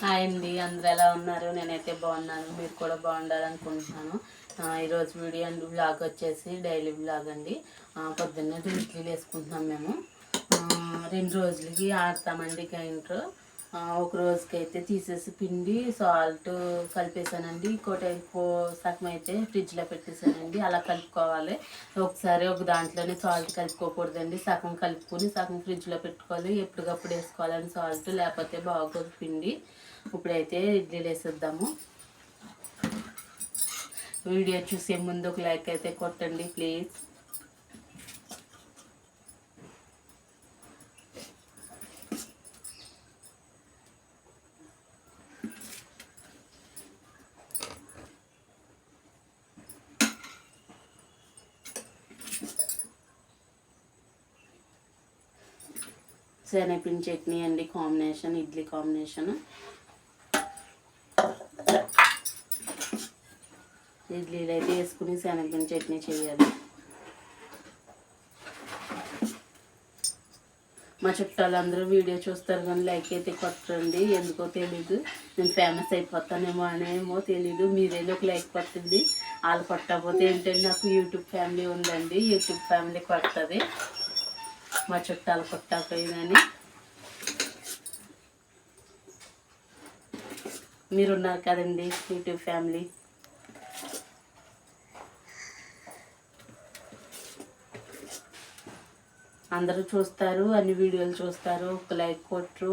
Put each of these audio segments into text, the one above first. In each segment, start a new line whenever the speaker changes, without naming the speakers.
Hi అండి అందరూ ఎలా ఉన్నారు? నేనైతే బాగున్నాను మీరు కూడా బాగుండాలనుకుంటున్నాను. ఈరోజు వీడియో అండ్ బ్లాగ్ వచ్చేసి డైలీ బ్లాగ్ అండి. పొద్దున్నే ఇడ్లీలు వేసుకుంటున్నాం మేము. రెండు రోజులకి ఆడతామండి గ్రైండర్. ఒక రోజుకి అయితే తీసేసి పిండి సాల్ట్ కలిపేసానండి ఇంకోటి ఇంకో సగం అయితే ఫ్రిడ్జ్లో పెట్టేసానండి అలా కలుపుకోవాలి. ఒకసారి ఒక దాంట్లోనే సాల్ట్ కలుపుకోకూడదండి. సగం కలుపుకొని సగం ఫ్రిడ్జ్లో పెట్టుకోవాలి. ఎప్పటికప్పుడు వేసుకోవాలని సాల్ట్ లేకపోతే బాగోదు పిండి. ఇప్పుడైతే ఇడ్లీలు వేసేద్దాము. వీడియో చూసే ముందు ఒక లైక్ అయితే కొట్టండి ప్లీజ్. శనగపిండి చట్నీ అండి కాంబినేషన్ ఇడ్లీ కాంబినేషన్ ఇడ్లీలు అయితే వేసుకుని శనగపిండి చట్నీ చేయాలి మా చుట్టాలందరూ వీడియో చూస్తారు కానీ లైక్ అయితే కొట్టండి ఎందుకో తెలీదు. నేను ఫేమస్ అయిపోతానేమో అనేమో తెలీదు. మీరేదో ఒక లైక్ కొట్టింది. వాళ్ళు కొట్టకపోతే ఏంటంటే నాకు యూట్యూబ్ ఫ్యామిలీ ఉందండి. యూట్యూబ్ ఫ్యామిలీ కొడుతుంది మా చుట్టాలు కొట్టకపోయిందని మీరున్నారు కదండి యూట్యూబ్ ఫ్యామిలీ. అందరూ చూస్తారు అన్ని వీడియోలు చూస్తారు ఒక లైక్ కొట్టరు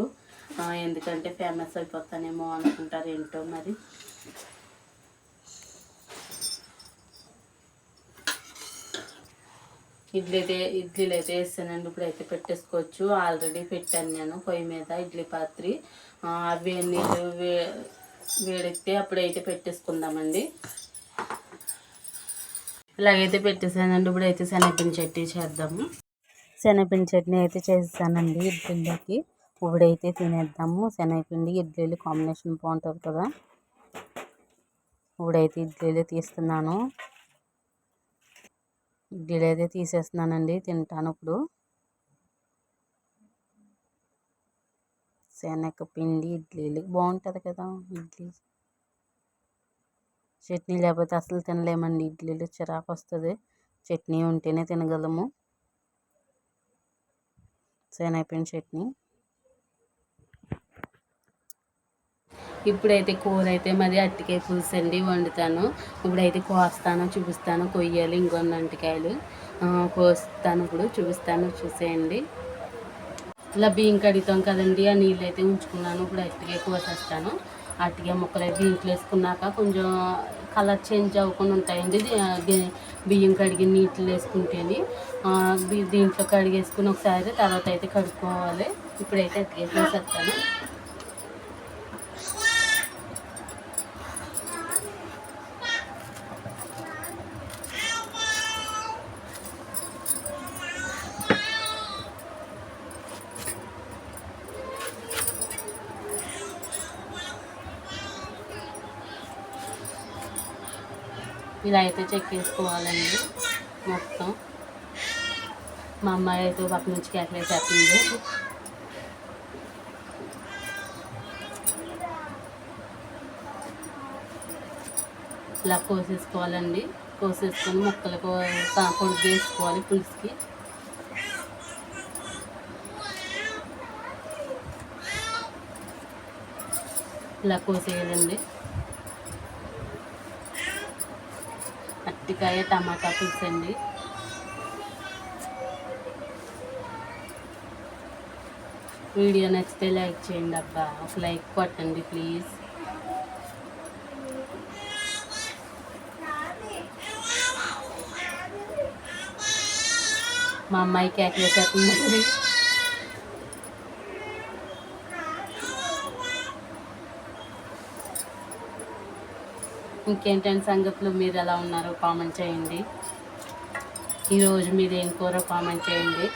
ఎందుకంటే ఫేమస్ అయిపోతానేమో అనుకుంటారు ఏంటో మరి. ఇడ్లీ అయితే ఇడ్లీలు అయితే వేస్తానండి. ఇప్పుడు అయితే పెట్టేసుకోవచ్చు. ఆల్రెడీ పెట్టాను నేను పొయ్యి మీద ఇడ్లీ పాత్రి. అవి నీళ్ళు వే వేడెక్కితే అప్పుడైతే పెట్టేసుకుందామండి. ఇలాగైతే పెట్టేసానండి. ఇప్పుడు అయితే శనగపిండి చట్నీ చేద్దాము. శనగపిండి చట్నీ అయితే చేస్తానండి ఇడ్లీలోకి. ఇప్పుడైతే తినేద్దాము. శనగపిండి ఇడ్లీలు కాంబినేషన్ బాగుంటుంది కదా. ఇప్పుడైతే ఇడ్లీలు తీస్తున్నాను. ఇడ్లీలు అయితే తీసేస్తున్నానండి తింటాను ఇప్పుడు శనగపిండి ఇడ్లీలు బాగుంటుంది కదా ఇడ్లీ. చట్నీ లేకపోతే అసలు తినలేమండి ఇడ్లీలు చిరాకు వస్తుంది. చట్నీ ఉంటేనే తినగలము. శనగపిండి చట్నీ. ఇప్పుడైతే కూర అయితే మరి అట్టికాయ పులుసు అండి వండుతాను. ఇప్పుడైతే కోస్తాను చూపిస్తాను. కొయ్యాలి ఇంకొన్ని అంటికాయలు కోస్తాను ఇప్పుడు. చూపిస్తాను చూసేయండి. ఇలా బియ్యం కడుగుతాం కదండి. ఆ నీళ్ళు అయితే ఉంచుకున్నాను. ఇప్పుడు అట్టికాయ కోసేస్తాను. అట్టికాయ ముక్కలు అయితే దీంట్లో వేసుకున్నాక కొంచెం కలర్ చేంజ్ అవ్వకుండా ఉంటాయండి. బియ్యం కడిగి నీటిలో వేసుకుంటే దీంట్లో కడిగేసుకుని ఒకసారి తర్వాత అయితే కడుక్కోవాలి. ఇప్పుడైతే అట్టికాయ కోసేస్తాను. ఇలా అయితే చెక్కేసుకోవాలండి మొత్తం. మా అమ్మాయి అయితే పక్క నుంచి కేకలేసేస్తుంది ఇలా కోసేసుకోవాలండి. కోసేసుకొని ముక్కలకు పొడి వేసుకోవాలి పులుసుకి. ఇలా కోసేయాలండి. అరటికాయ టమాటా పులుసు అండి. వీడియో నచ్చితే లైక్ చేయండి అబ్బా. ఒక లైక్ కొట్టండి ప్లీజ్. మా అమ్మాయి క్యాక్ వేసేస్తుందండి ఇంకేంటంటే సంగతులు? మీరు ఎలా ఉన్నారో కామెంట్ చేయండి. ఈరోజు మీరు ఏం కూర కామెంట్ చేయండి.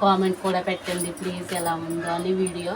కామెంట్ కూడా పెట్టండి ప్లీజ్ ఎలా ఉందో అని వీడియో.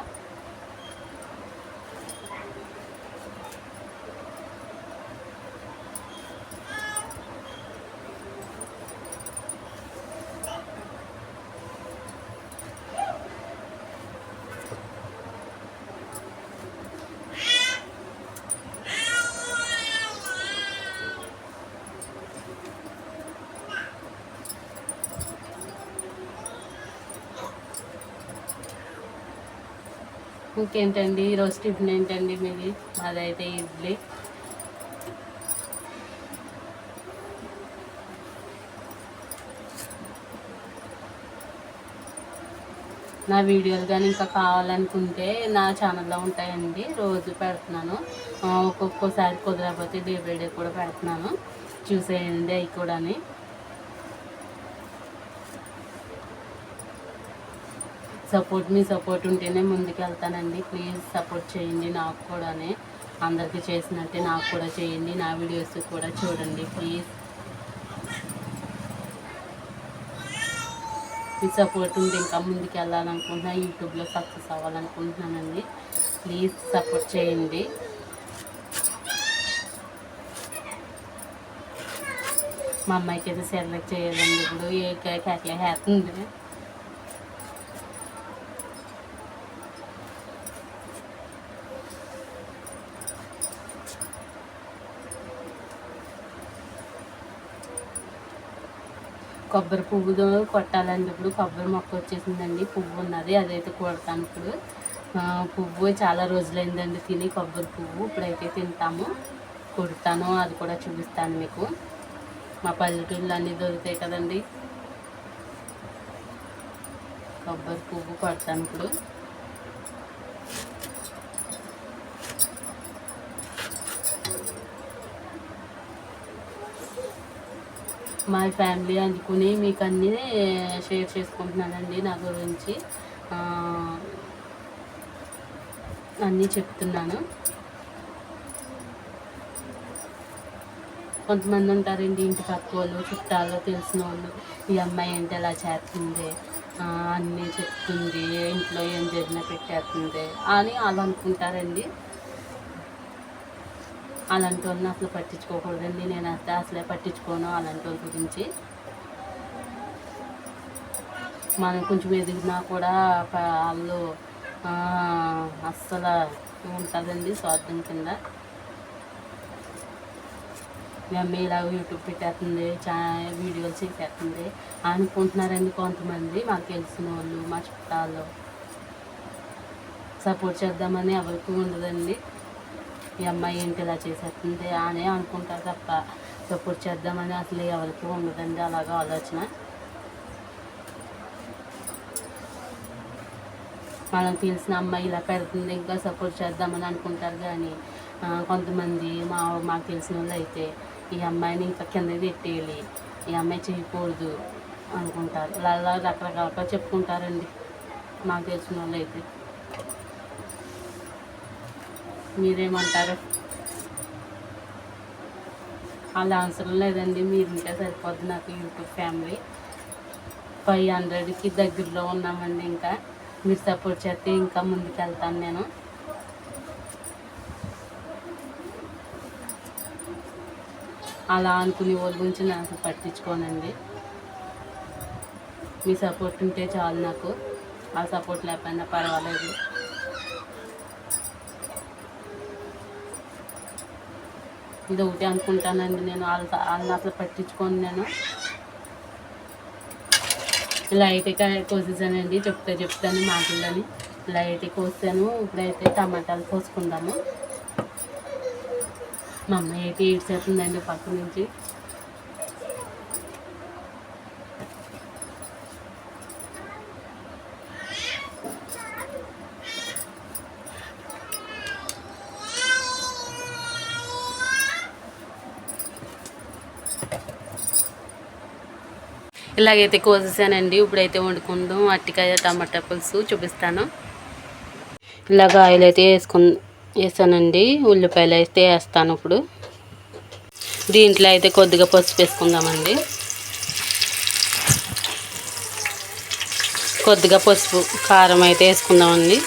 ఇంకేంటండి ఈరోజు టిఫిన్ ఏంటండి మీది? అదైతే ఇడ్లీ. నా వీడియోలు కానీ ఇంకా కావాలనుకుంటే నా ఛానల్లో ఉంటాయండి. రోజు పెడుతున్నాను. ఒక్కొక్కసారి కుదరకపోతే డే బై డే కూడా పెడుతున్నాను. చూసేయండి అవి కూడాని. సపోర్ట్ మీ సపోర్ట్ ఉంటేనే ముందుకు వెళ్తానండి ప్లీజ్ సపోర్ట్ చేయండి నాకు కూడానే. అందరికీ చేసినట్టే నాకు కూడా చేయండి. నా వీడియోస్ కూడా చూడండి ప్లీజ్. మీ సపోర్ట్ ఉంటే ఇంకా ముందుకు యూట్యూబ్లో సక్సెస్ అవ్వాలనుకుంటున్నానండి. ప్లీజ్ సపోర్ట్ చేయండి. మా అమ్మాయికి అయితే సెలెక్ట్ చేయాలండి ఇప్పుడు. ఏ కేకలే ఉంది కొబ్బరి పువ్వుతో కొట్టాలండి ఇప్పుడు కొబ్బరి మొక్క వచ్చేసిందండి. పువ్వు ఉన్నది అదైతే కొడతాను ఇప్పుడు. పువ్వు చాలా రోజులైందండి తిని కొబ్బరి పువ్వు. ఇప్పుడైతే తింటాము. కొడతాను అది కూడా చూపిస్తాను మీకు. మా పల్లెటూళ్ళు అన్నీ దొరుకుతాయి కదండి. కొబ్బరి పువ్వు కొడతాను ఇప్పుడు. మా ఫ్యామిలీ అందుకుని మీకు అన్నీ షేర్ చేసుకుంటున్నానండి నా గురించి. అన్నీ చెప్తున్నాను. కొంతమంది ఉంటారండి ఇంటి పక్క వాళ్ళు చుట్టాలు తెలిసిన వాళ్ళు ఈ అమ్మాయి ఏంటి అలా చేస్తుంది అన్నీ చెప్తుంది ఇంట్లో ఏం జరిగినా పెట్టేస్తుంది అని వాళ్ళు అనుకుంటారండి. అలాంటి వాళ్ళని అసలు పట్టించుకోకూడదండి. నేను అసలు అసలే పట్టించుకోను అలాంటి వాళ్ళ గురించి. మనం కొంచెం ఎదిగినా కూడా వాళ్ళు అస్సలు ఉంటుందండి స్వార్థం కింద. మీ అమ్మ ఇలా యూట్యూబ్ పెట్టేస్తుంది చా వీడియోలు చేసేస్తుంది. అనుకుంటున్నారండి కొంతమంది మాకు తెలిసిన వాళ్ళు మా చుట్టాలు. సపోర్ట్ చేద్దామని ఎవరికి ఉండదండి. ఈ అమ్మాయి ఏంటి ఇలా చేసేస్తుంది అని అనుకుంటారు తప్ప సపోర్ట్ చేద్దామని అసలు ఎవరికి ఉండదండి అలాగ ఆలోచన. మనం తెలిసిన అమ్మాయి ఇలా పెడుతుంది ఇంకా సపోర్ట్ చేద్దామని అనుకుంటారు కానీ కొంతమంది మా మాకు తెలిసిన వాళ్ళు అయితే ఈ అమ్మాయిని ఇంకా కింద పెట్టేయాలి ఈ అమ్మాయి చేయకూడదు అనుకుంటారు. ఇలా అలా రకరకాలుగా చెప్పుకుంటారండి మాకు తెలిసిన వాళ్ళు అయితే. మీరేమంటారు? అలా అవసరం లేదండి మీరు ఇంకా సరిపోద్ది నాకు యూట్యూబ్ ఫ్యామిలీ. ఫైవ్ హండ్రెడ్కి దగ్గరలో ఉన్నామండి ఇంకా. మీరు సపోర్ట్ చేస్తే ఇంకా ముందుకు వెళ్తాను నేను. అలా అనుకునే వాళ్ళ గురించి నేను పట్టించుకోనండి. మీ సపోర్ట్ ఉంటే చాలు నాకు. ఆ సపోర్ట్ లేకపోయినా పర్వాలేదు. ఇది ఒకటి అనుకుంటానండి నేను. వాళ్ళ వాళ్ళని అసలు పట్టించుకోను నేను. లైట్గా కోసేసానండి. చెప్తే చెప్తాను మాటలని లైట్ కోసాను. ఇప్పుడైతే టమాటాలు కోసుకుందాము. మా అమ్మాయి అయితే ఏడ్చేస్తుందండి పక్క నుంచి. ఇలాగైతే కోసేసానండి. ఇప్పుడైతే వండుకుందాం. అట్టికాయ టమాటా పులుసు చూపిస్తాను. ఇలాగ ఆయిల్ అయితే వేసుకు వేసానండి. ఉల్లిపాయలు అయితే వేస్తాను ఇప్పుడు. దీంట్లో అయితే కొద్దిగా పసుపు వేసుకుందామండి. కొద్దిగా పసుపు కారం అయితే వేసుకుందామండి.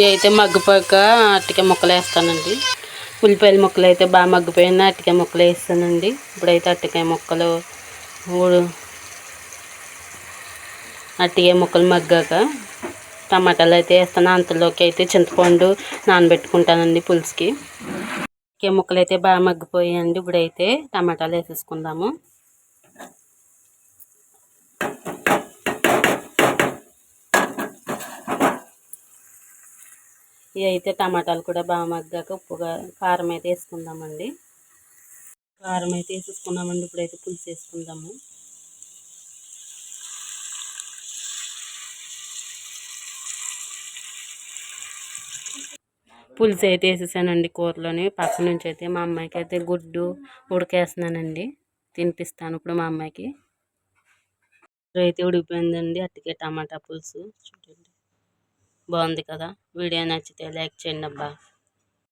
ఇవి అయితే మగ్గిపోయాక అట్టిక ముక్కలు వేస్తానండి. ఉల్లిపాయల ముక్కలు అయితే బాగా మగ్గిపోయిన అట్టికాయ ముక్కలు వేస్తానండి. ఇప్పుడైతే అట్టికాయ ముక్కలు ఊడు అట్టికాయ ముక్కలు మగ్గాక టమాటాలు అయితే వేస్తాను. అంతలోకి అయితే చింతపండు నానబెట్టుకుంటానండి పులుసుకి. ఇంకే ముక్కలు అయితే బాగా మగ్గిపోయాయండి. ఇప్పుడైతే టమాటాలు వేసేసుకుందాము. ఇవి అయితే టమాటాలు కూడా బాగా మగ్గాక ఉప్పుగా కారం అయితే వేసుకుందామండి. కారం అయితే వేసేసుకున్నామండి ఇప్పుడైతే పులుసు వేసుకుందాము. పులుసు అయితే వేసేసానండి కూరలోని. పక్క నుంచి అయితే మా అమ్మాయికి అయితే గుడ్డు ఉడకేస్తున్నానండి. తినిపిస్తాను ఇప్పుడు మా అమ్మాయికి. అయితే ఉడికిపోయిందండి అట్టికే టమాటా పులుసు. చూడండి. బాగుంది కదా? వీడియో నచ్చితే లైక్ చేయండి అబ్బా.